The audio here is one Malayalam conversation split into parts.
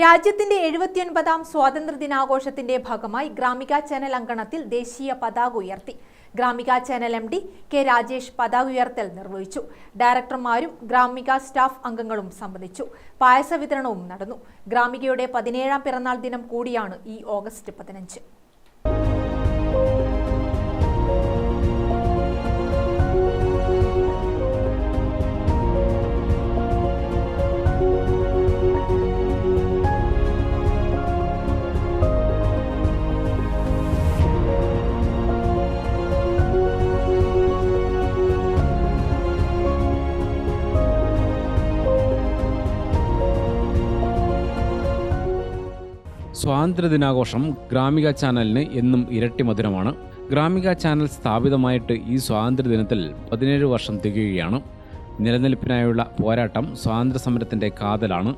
രാജ്യത്തിന്റെ എഴുപത്തിയൊൻപതാം സ്വാതന്ത്ര്യ ദിനാഘോഷത്തിന്റെ ഭാഗമായി ഗ്രാമിക ചാനൽ അങ്കണത്തിൽ ദേശീയ പതാക ഉയർത്തി. Gramika channel M D K Rajesh പതാക ഉയർത്തൽ നിർവഹിച്ചു. ഡയറക്ടർമാരും ഗ്രാമിക സ്റ്റാഫ് അംഗങ്ങളും സംബന്ധിച്ചു. പായസ വിതരണവും നടന്നു. ഗ്രാമികയുടെ പതിനേഴാം പിറന്നാൾ ദിനം കൂടിയാണ് ഈ ഓഗസ്റ്റ് പതിനഞ്ച്. സ്വാതന്ത്ര്യദിനാഘോഷം ഗ്രാമിക ചാനലിന് എന്നും ഇരട്ടി മധുരമാണ്. ഗ്രാമിക ചാനൽ സ്ഥാപിതമായിട്ട് ഈ സ്വാതന്ത്ര്യദിനത്തിൽ പതിനേഴ് വർഷം തികയുകയാണ്. നിലനിൽപ്പിനായുള്ള പോരാട്ടം സ്വാതന്ത്ര്യ സമരത്തിന്റെ കാതലാണ്.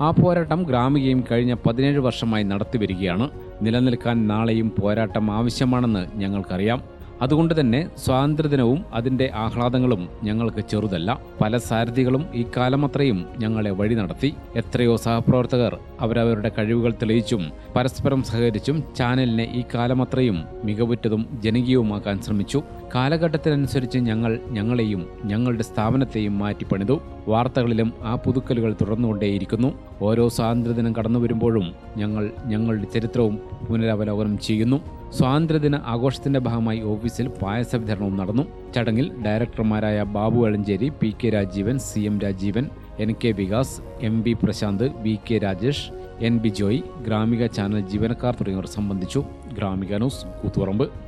ആ പോരാട്ടം ഗ്രാമികയും കഴിഞ്ഞ പതിനേഴ് വർഷമായി നടത്തിവരികയാണ്. നിലനിൽക്കാൻ നാളെയും പോരാട്ടം ആവശ്യമാണെന്ന് ഞങ്ങൾക്കറിയാം. അതുകൊണ്ട് തന്നെ സ്വാതന്ത്ര്യദിനവും അതിന്റെ ആഹ്ലാദങ്ങളും ഞങ്ങൾക്ക് ചെറുതല്ല. പല സാരഥികളും ഈ കാലമത്രയും ഞങ്ങളെ വഴി നടത്തി. എത്രയോ സഹപ്രവർത്തകർ അവരവരുടെ കഴിവുകൾ തെളിയിച്ചും പരസ്പരം സഹകരിച്ചും ചാനലിനെ ഈ കാലമത്രയും മികവുറ്റതും ജനകീയവുമാക്കാൻ ശ്രമിച്ചു. കാലഘട്ടത്തിനനുസരിച്ച് ഞങ്ങൾ ഞങ്ങളെയും ഞങ്ങളുടെ സ്ഥാപനത്തെയും മാറ്റിപ്പണിതു. വാർത്തകളിലും ആ പുതുക്കലുകൾ തുടർന്നുകൊണ്ടേയിരിക്കുന്നു. ഓരോ സ്വാതന്ത്ര്യദിനം കടന്നു വരുമ്പോഴും ഞങ്ങൾ ഞങ്ങളുടെ ചരിത്രവും പുനരവലോകനം ചെയ്യുന്നു. സ്വാതന്ത്ര്യദിന ആഘോഷത്തിന്റെ ഭാഗമായി ഓഫീസിൽ പായസ വിതരണവും നടന്നു. ചടങ്ങിൽ ഡയറക്ടർമാരായ Babu Elanjeri P K Rajeevan C M Rajeevan N K Vikas M B Prashanth V K Rajesh N B Joy Gramika channel ജീവനക്കാർ തുടങ്ങിയവർ സംബന്ധിച്ചു. ഗ്രാമിക ന്യൂസ് കൂത്തുപറമ്പ്.